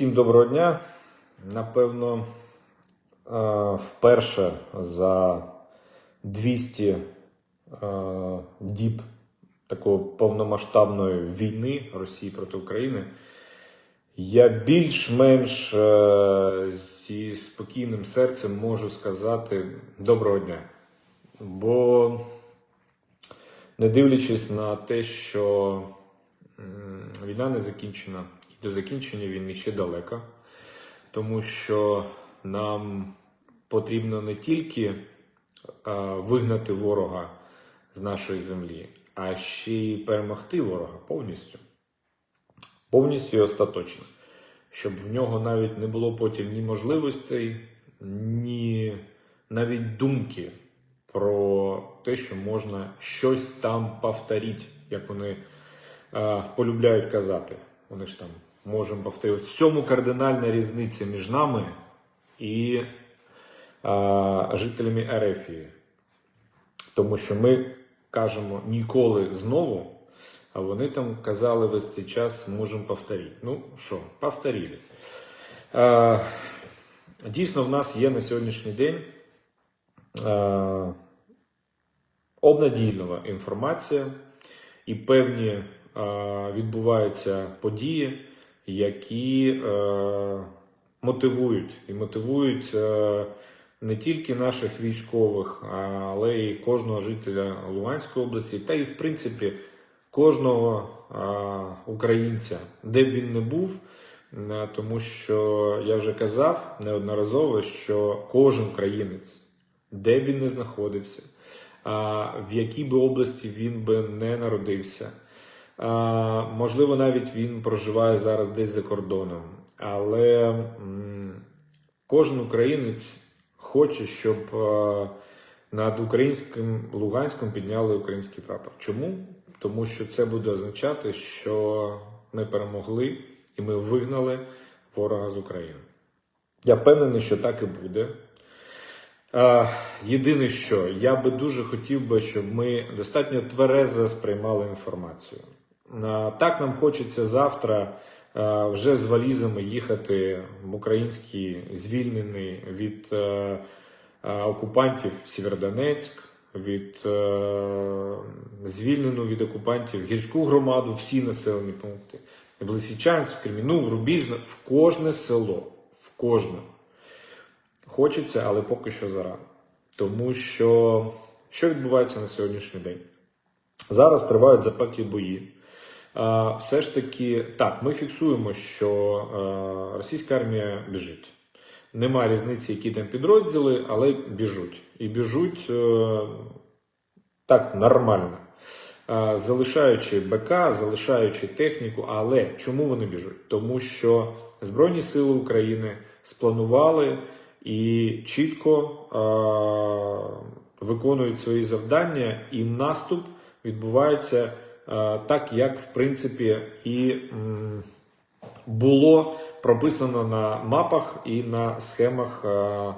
Всім доброго дня. Напевно, е, вперше за 200 е, діб такої повномасштабної війни Росії проти України я більш-менш е, зі спокійним серцем можу сказати доброго дня. Бо не дивлячись на те, що війна не закінчена, до закінчення війни ще далеко, тому що нам потрібно не тільки е, вигнати ворога з нашої землі, а ще й перемогти ворога повністю. Повністю і остаточно. Щоб в нього навіть не було потім ні можливостей, ні навіть думки про те, що можна щось там повторити, як вони е, полюбляють казати. Вони ж там можемо повторити. В цьому кардинальна різниця між нами і е, жителями Ерефії. Тому що ми кажемо ніколи знову, а вони там казали весь цей час можемо повторити. Ну що, повторили. Е, дійсно, в нас є на сьогоднішній день е, обнадійлива інформація і певні е, відбуваються події, які е, мотивують і мотивують е, не тільки наших військових, але й кожного жителя Луганської області, та й в принципі кожного е, українця, де б він не був. Е, Тому що я вже казав неодноразово, що кожен українець, де б він не знаходився, в якій би області він би не народився. Можливо, навіть він проживає зараз десь за кордоном, але кожен українець хоче, щоб над українським Луганськом підняли український прапор. Чому? Тому що це буде означати, що ми перемогли і ми вигнали ворога з України. Я впевнений, що так і буде. Єдине, що я би дуже хотів би, щоб ми достатньо тверезо сприймали інформацію. Так нам хочеться завтра е, вже з валізами їхати в український звільнений від е, е, окупантів Сєвєродонецьк, від звільнену від окупантів гірську громаду, всі населені пункти. В Лисичанськ, в Креміну, в Рубіжне, в кожне село, в кожне. Хочеться, але поки що зарано. Тому що що відбувається на сьогоднішній день? Зараз тривають запеклі бої. Все ж таки, так, ми фіксуємо, що російська армія біжить. Нема різниці, які там підрозділи, але біжуть. І біжуть е, так нормально. Залишаючи БК, залишаючи техніку, але чому вони біжуть? Тому що Збройні Сили України спланували і чітко е, виконують свої завдання, і наступ відбувається так, як в принципі і було прописано на мапах і на схемах е,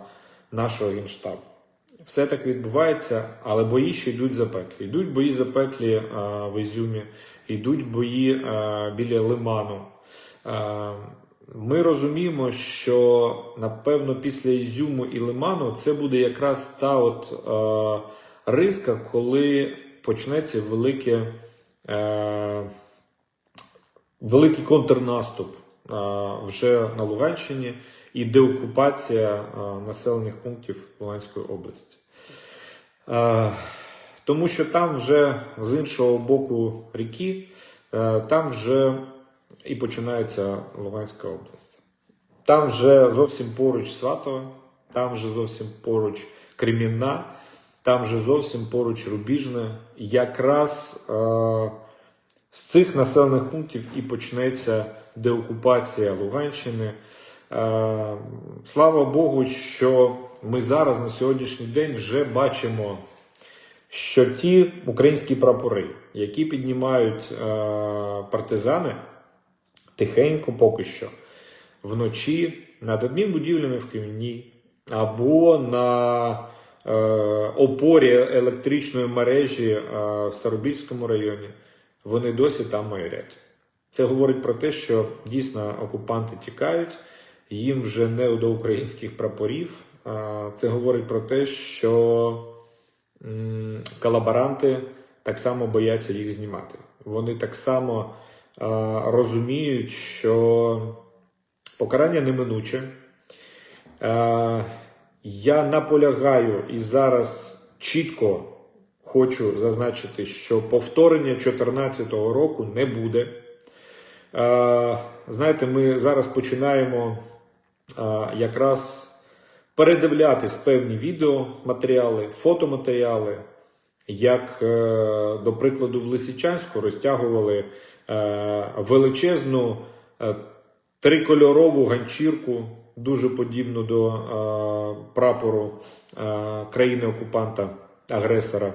нашого генштабу. Все так відбувається, але бої ще йдуть запеклі. Йдуть бої запеклі е, в Ізюмі, йдуть бої е, біля Лиману. Е, ми розуміємо, що напевно після Ізюму і Лиману це буде якраз та от е, риска, коли почнеться велике, е, великий контрнаступ е, вже на Луганщині і деокупація е, населених пунктів Луганської області. Тому що там вже з іншого боку ріки, там вже і починається Луганська область. Там вже зовсім поруч Сватове, там вже зовсім поруч Кремінна, там вже зовсім поруч Рубіжне. Якраз з цих населених пунктів і почнеться деокупація Луганщини. Е, слава Богу, що ми зараз на сьогоднішній день вже бачимо, що ті українські прапори, які піднімають е, партизани, тихенько поки що вночі над адмінбудівлями в Кремінні або на е, опорі електричної мережі в Старобільському районі, вони досі там майорять. Це говорить про те, що дійсно окупанти тікають, їм вже не до українських прапорів. Це говорить про те, що колаборанти так само бояться їх знімати. Вони так само розуміють, що покарання неминуче. Я наполягаю і зараз чітко хочу зазначити, що повторення 2014 року не буде. Е, Знаєте, ми зараз починаємо е, якраз передивлятись певні відеоматеріали, фотоматеріали, як, е, до прикладу, в Лисичанську розтягували величезну трикольорову ганчірку, дуже подібну до прапору е, країни-окупанта, агресора.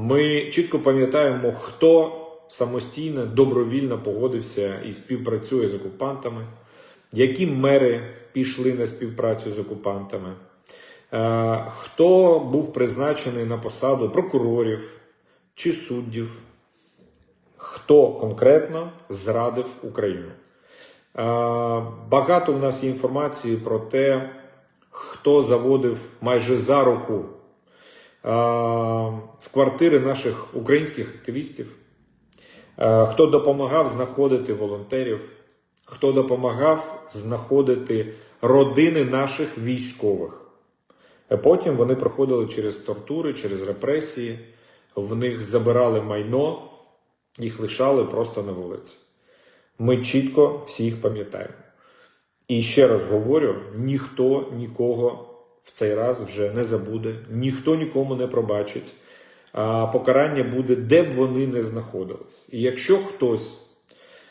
Ми чітко пам'ятаємо, хто самостійно, добровільно погодився і співпрацює з окупантами, які мери пішли на співпрацю з окупантами, е, хто був призначений на посаду прокурорів чи суддів, хто конкретно зрадив Україну. Е, Багато в нас є інформації про те, хто заводив майже за руку в квартири наших українських активістів, хто допомагав знаходити волонтерів, хто допомагав знаходити родини наших військових. Потім вони проходили через тортури, через репресії, в них забирали майно, їх лишали просто на вулиці. Ми чітко всіх пам'ятаємо. І ще раз говорю: ніхто нікого в цей раз вже не забуде, ніхто нікому не пробачить. А покарання буде, де б вони не знаходились. І якщо хтось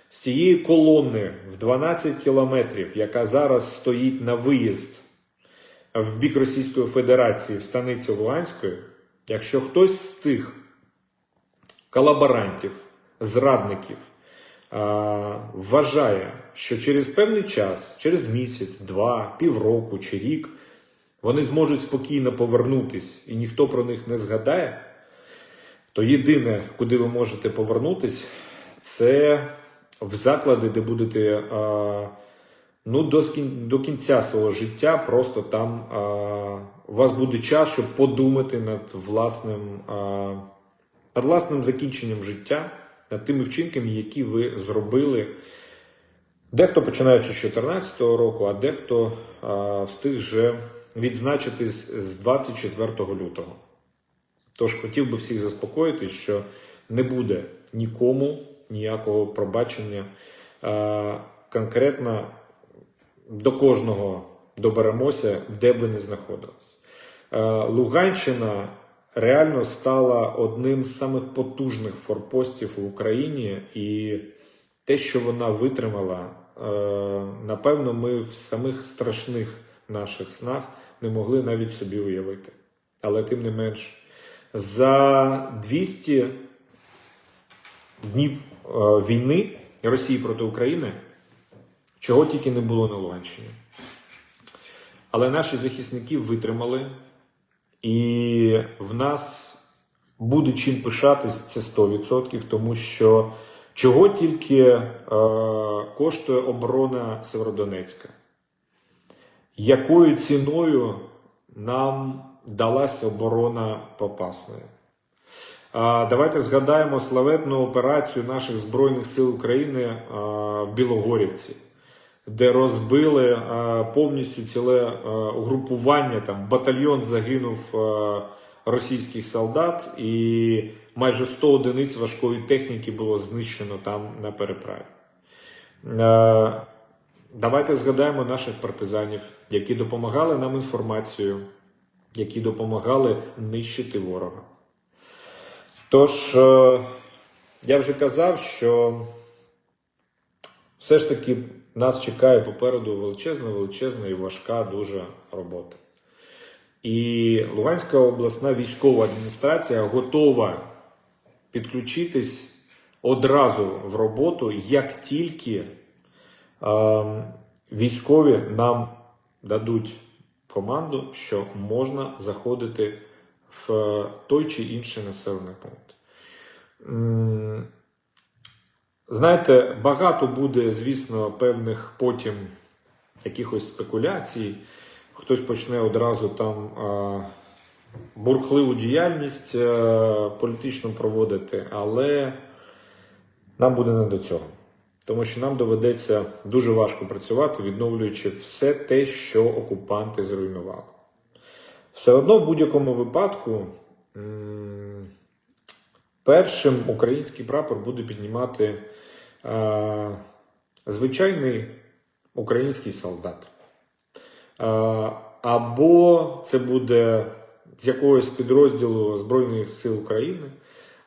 з цієї колони в 12 кілометрів, яка зараз стоїть на виїзд в бік Російської Федерації в станиці Луганської, якщо хтось з цих колаборантів, зрадників, вважає, що через певний час, через місяць, два, півроку чи рік, вони зможуть спокійно повернутись і ніхто про них не згадає, то єдине, куди ви можете повернутись, це в заклади, де будете ну, до, кінця свого життя, просто там у вас буде час, щоб подумати над власним, над власним закінченням життя, над тими вчинками, які ви зробили. Дехто починаючи з 2014 року, а дехто а, встиг вже відзначити з, з 24 лютого. Тож хотів би всіх заспокоїти, що не буде нікому ніякого пробачення. Конкретно до кожного доберемося, де б ви не знаходились. Луганщина реально стала одним з самих потужних форпостів в Україні, і те, що вона витримала, напевно, ми в самих страшних наших снах не могли навіть собі уявити. Але тим не менш, за 200 днів е, війни Росії проти України, чого тільки не було на Луганщині. Але наші захисники витримали, і в нас буде чим пишатись це 100%, тому що чого тільки е, коштує оборона Северодонецька, якою ціною нам далася оборона Попасної? Давайте згадаємо славетну операцію наших Збройних сил України в Білогорівці, де розбили повністю ціле угрупування. Там батальйон загинув російських солдат, і майже 100 одиниць важкої техніки було знищено там на переправі. Давайте згадаємо наших партизанів, які допомагали нам інформацією, які допомагали нищити ворога. Тож, е, я вже казав, що все ж таки нас чекає попереду величезна, величезна і важка дуже робота. І Луганська обласна військова адміністрація готова підключитись одразу в роботу, як тільки військові нам дадуть команду, що можна заходити в той чи інший населений пункт. Знаєте, багато буде, звісно, певних потім якихось спекуляцій. Хтось почне одразу там а, бурхливу діяльність а, політичну проводити, але нам буде не до цього. Тому що нам доведеться дуже важко працювати, відновлюючи все те, що окупанти зруйнували. Все одно в будь-якому випадку першим український прапор буде піднімати е, звичайний український солдат. Е, або це буде з якогось підрозділу Збройних сил України,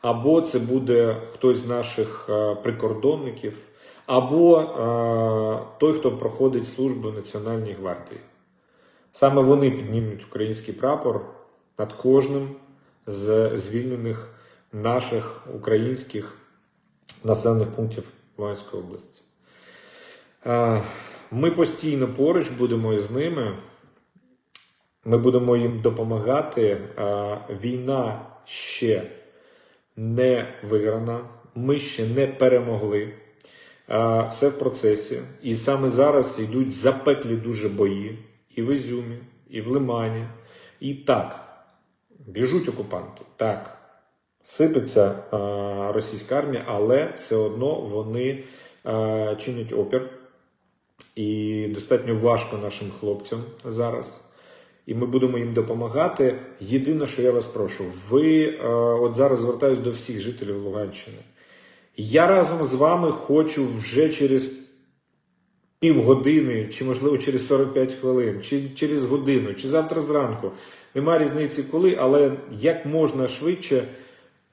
або це буде хтось з наших е, прикордонників, або е, той, хто проходить службу в Національній гвардії. Саме вони піднімуть український прапор над кожним з звільнених наших українських населених пунктів Луганської області. Е, Ми постійно поруч будемо із ними. Ми будемо їм допомагати. Е, Війна ще не виграна, ми ще не перемогли. Все в процесі. І саме зараз йдуть запеклі дуже бої і в Ізюмі, і в Лимані. І так, біжуть окупанти. Так, сипеться російська армія, але все одно вони чинять опір. І достатньо важко нашим хлопцям зараз. І ми будемо їм допомагати. Єдине, що я вас прошу, ви от зараз звертаюсь до всіх жителів Луганщини. Я разом з вами хочу вже через півгодини, чи можливо через 45 хвилин, чи через годину, чи завтра зранку. Нема різниці коли, але як можна швидше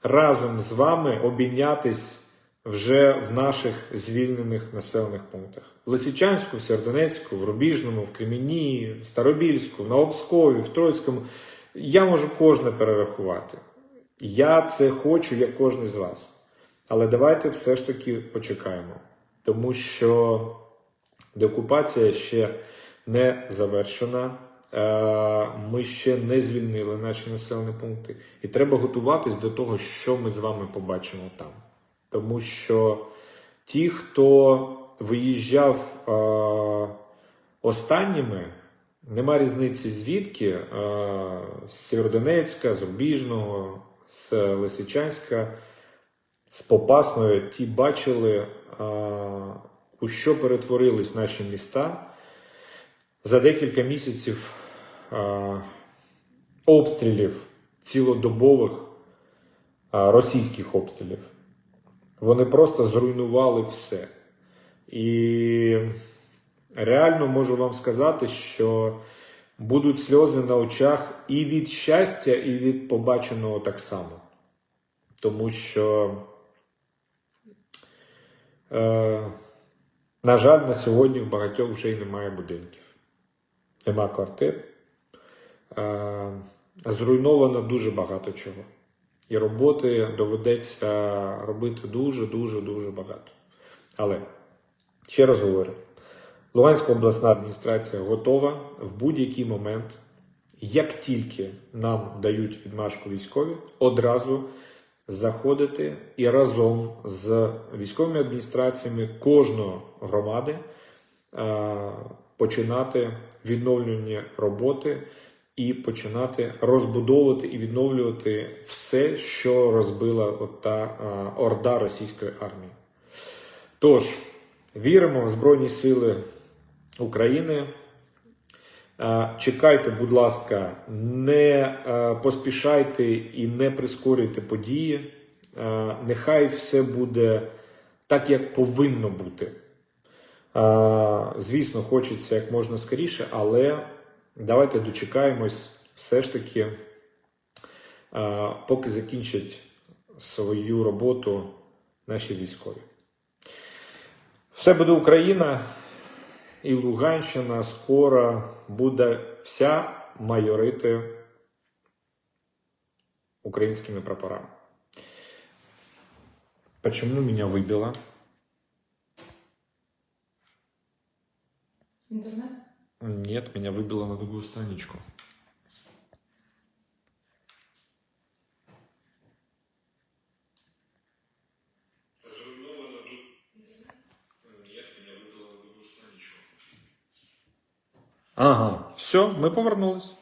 разом з вами обійнятись вже в наших звільнених населених пунктах: в Лисичанську, в Сердонецьку, в Рубіжному, в Кремінні, в Старобільську, в Новопскові, в Троїцькому. Я можу кожне перерахувати. Я це хочу, як кожен з вас. Але давайте все ж таки почекаємо, тому що деокупація ще не завершена. Е, Ми ще не звільнили наші населені пункти, і треба готуватись до того, що ми з вами побачимо там. Тому що ті, хто виїжджав е, останніми, нема різниці звідки е, з Сєвєродонецька, з Рубіжного, з Лисичанська, з Попасної, ті бачили, у що перетворились наші міста за декілька місяців обстрілів цілодобових російських обстрілів. Вони просто зруйнували все. І реально можу вам сказати, що будуть сльози на очах і від щастя, і від побаченого так само. Тому що, на жаль, на сьогодні в багатьох вже й немає будинків, нема квартир. Е, зруйновано дуже багато чого. І роботи доведеться робити дуже, дуже, дуже багато. Але ще раз говорю: Луганська обласна адміністрація готова в будь-який момент, як тільки нам дають відмашку військові, одразу заходити і разом з військовими адміністраціями кожної громади е, починати відновлювані роботи і починати розбудовувати і відновлювати все, що розбила от та орда російської армії. Тож, віримо в Збройні Сили України. А, Чекайте, будь ласка, не поспішайте і не прискорюйте події. Нехай все буде так, як повинно бути. Звісно, хочеться як можна скоріше, але давайте дочекаємось все ж таки, поки закінчать свою роботу наші військові. Все буде Україна і Луганщина скоро буде вся майорити українськими прапорами. Почему меня выбило? Интернет? Нет, меня выбило на другую страничку. Все, ми повернулись.